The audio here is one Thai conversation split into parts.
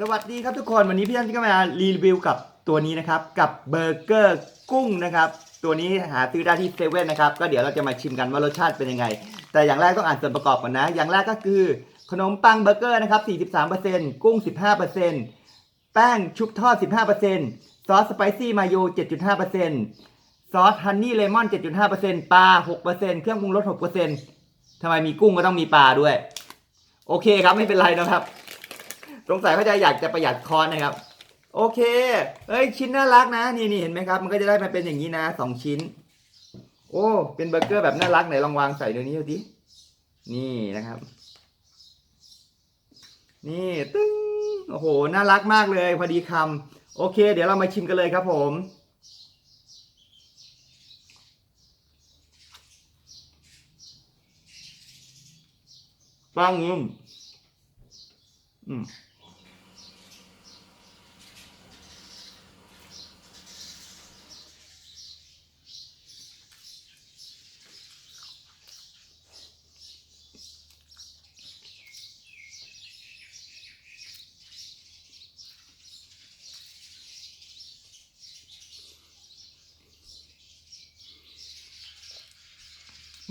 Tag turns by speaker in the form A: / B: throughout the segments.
A: สวัสดีครับทุกคนวันนี้พี่ยันก็มารีวิวกับตัวนี้นะครับ กับเบอร์เกอร์กุ้งนะครับ ตัวนี้หาซื้อได้ที่เซเว่นนะครับ ก็เดี๋ยวเราจะมาชิมกันว่ารสชาติเป็นยังไง แต่อย่างแรกต้องอ่านส่วนประกอบก่อนนะ อย่างแรกก็คือ ขนมปังเบอร์เกอร์นะครับ 43%กุ้ง 15%แป้งชุบทอด 15%ซอสสไปซี่มาโย 7.5%ซอสฮันนี่เลมอน 7.5%ปลา 6%เครื่องปรุงรส 6%ทำไมมีกุ้งก็ต้องมีปลาด้วย โอเคครับไม่เป็นไรนะครับ สงสัยเขาจะอยากจะประหยัดคอนนะครับ โอเค เอ้ยชิ้นน่ารักนะ นี่นี่เห็นไหมครับ มันก็จะได้มาเป็นอย่างนี้นะสองชิ้น โอ้ เป็นเบอร์เกอร์แบบน่ารักไหนลองวางใส่เดี๋ยวนี้ดูดินี่นะครับ นี่ตึ้งโอ้โห น่ารักมากเลยพอดีคำโอเค เดี๋ยวเรามาชิมกันเลยครับผมปังงุ้มอืม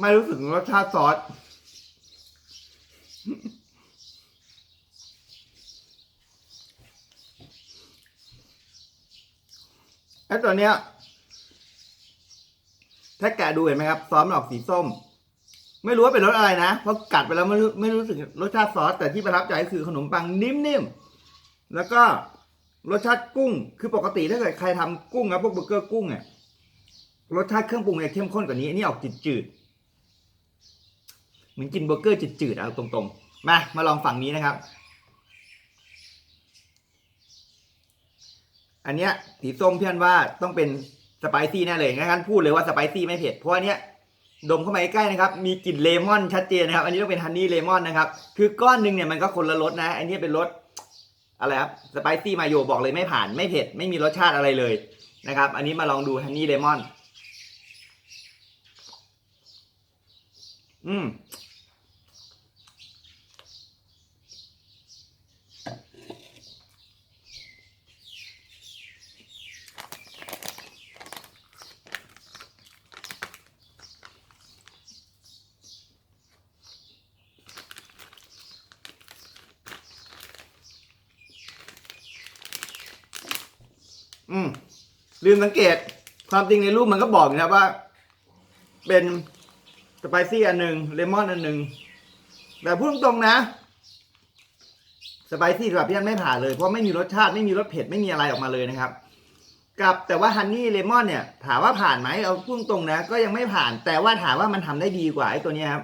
A: ไม่รู้สึกรสชาติซอสไอ้ตัวเนี้ย ถ้าแกะดูเห็นไหมครับ ซอสมันออกสีส้ม ไม่รู้ว่าเป็นรสอะไรนะ เพราะกัดไปแล้วไม่รู้ไม่รู้สึกรสชาติซอส แต่ที่ประทับใจคือขนมปังนิ่มๆ แล้วก็รสชาติกุ้ง คือปกติถ้าเกิดใครทำกุ้งนะพวกเบอร์เกอร์กุ้งเนี่ยรสชาติเครื่องปรุงเนี่ยเข้มข้นกว่านี้อันนี้ออกจืดๆ เหมือนกินเบอร์เกอร์จืดๆเอาตรงๆ มามาลองฝั่งนี้นะครับ อันเนี้ยสีส้มเพี่อนว่าต้องเป็นสไปซี่แน่เลยงั้นพูดเลยว่าสไปซี่ไม่เผ็ดเพราะอันเนี้ยดมเข้ามาใกล้ๆนะครับ มีกลิ่นเลมอนชัดเจนนะครับ อันนี้ต้องเป็นฮันนี่เลมอนนะครับ คือก้อนหนึ่งเนี่ยมันก็คนละรสนะ อันนี้เป็นรสอะไรครับ สไปซี่มาโยบอกเลยไม่ผ่านไม่เผ็ด ไม่มีรสชาติอะไรเลยนะครับ อันนี้มาลองดูฮันนี่เลมอน อืม อืมลืมสังเกต ความจริงในรูปมันก็บอกนะครับว่า เป็นสไปซี่อันหนึ่งเลมอนอันหนึ่งแต่พูดตรงๆนะสไปซี่สำหรับพี่อันไม่ผ่านเลยเพราะไม่มีรสชาติไม่มีรสเผ็ดไม่มีอะไรออกมาเลยนะครับ กับแต่ว่าฮันนี่เลมอนเนี่ยถามว่าผ่านไหมเอาพูดตรงนะ ก็ยังไม่ผ่าน แต่ว่าถามว่ามันทำได้ดีกว่าไอ้ตัวนี้ครับ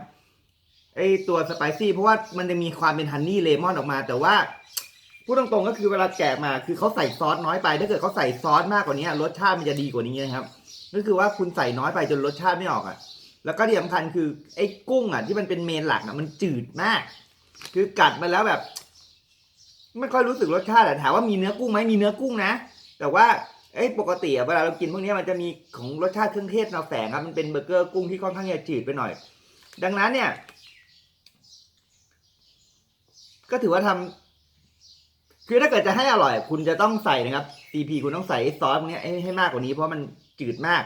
A: ไอ้ตัวสไปซี่เพราะว่ามันจะมีความเป็นฮันนี่เลมอนออกมา แต่ว่า พูดตรงๆก็คือเวลาแกะมาคือเขาใส่ซอสน้อยไป ถ้าเกิดเขาใส่ซอสมากกว่านี้รสชาติมันจะดีกว่านี้นะครับก็คือว่าคุณใส่น้อยไปจนรสชาติไม่ออกอะ แล้วก็ที่สำคัญคือไอ้กุ้งอะที่มันเป็นเมนหลักอะมันจืดมาก คือกัดมาแล้วแบบ ไม่ค่อยรู้สึกรสชาติแต่ถามว่ามีเนื้อกุ้งไหมมีเนื้อกุ้งนะ แต่ว่าไอ้ปกติอะเวลาเรากินพวกนี้มันจะมีของรสชาติเครื่องเทศแนวแฝงครับมันเป็นเบอร์เกอร์กุ้งที่ค่อนข้างจะจืดไปหน่อย ดังนั้นเนี่ย ก็ถือว่าทำ คือถ้าเกิดจะให้อร่อย คุณจะต้องใส่นะครับ CP คุณต้องใส่ซอสพวกเนี้ยให้ให้มากกว่านี้เพราะมันจืดมาก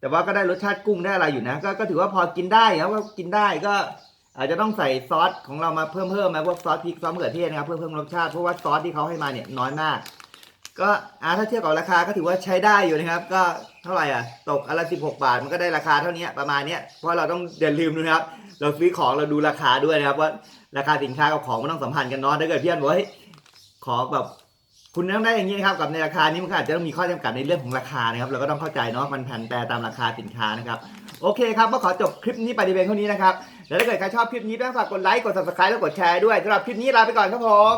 A: แต่ว่าก็ได้รสชาติกุ้งได้อะไรอยู่นะก็ก็ถือว่าพอกินได้ครับก็กินได้ก็ อาจจะต้องใส่ซอสของเรามาเพิ่มเพิ่มมาพวกซอสพริกซอสมะเขือเทศนะครับเพื่อเพิ่มรสชาติเพราะว่าซอสที่เขาให้มาเนี่ยน้อยมาก ก็อ่าถ้าเทียบกับราคาก็ถือว่าใช้ได้อยู่นะครับ ก็เท่าไหร่อะ ตกอนละสิบหกบาทมันก็ได้ราคาเท่านี้ประมาณเนี้ยเพราะเราต้องอย่าลืมนะครับ เราซื้อของเราดูราคาด้วยนะครับว่าราคาสินค้ากับของมันต้องสัมพันธ์กันเนาะถ้าเกิดพี่อนบอกเฮ้ย ขอแบบคุณต้องได้อย่างนี้นะครับกับในราคานี้มันอาจจะต้องมีข้อจำกัดในเรื่องของราคานะครับเราก็ต้องเข้าใจเนาะมันแผ่นแปรตามราคาสินค้านะครับโอเคครับก็ขอจบคลิปนี้ไปในเพียงเท่านี้นะครับแล้วถ้าเกิดใครชอบคลิปนี้ต้องฝากกดไลค์กด subscribe แล้วกดแชร์ด้วยสำหรับคลิปนี้ลาไปก่อนครับผม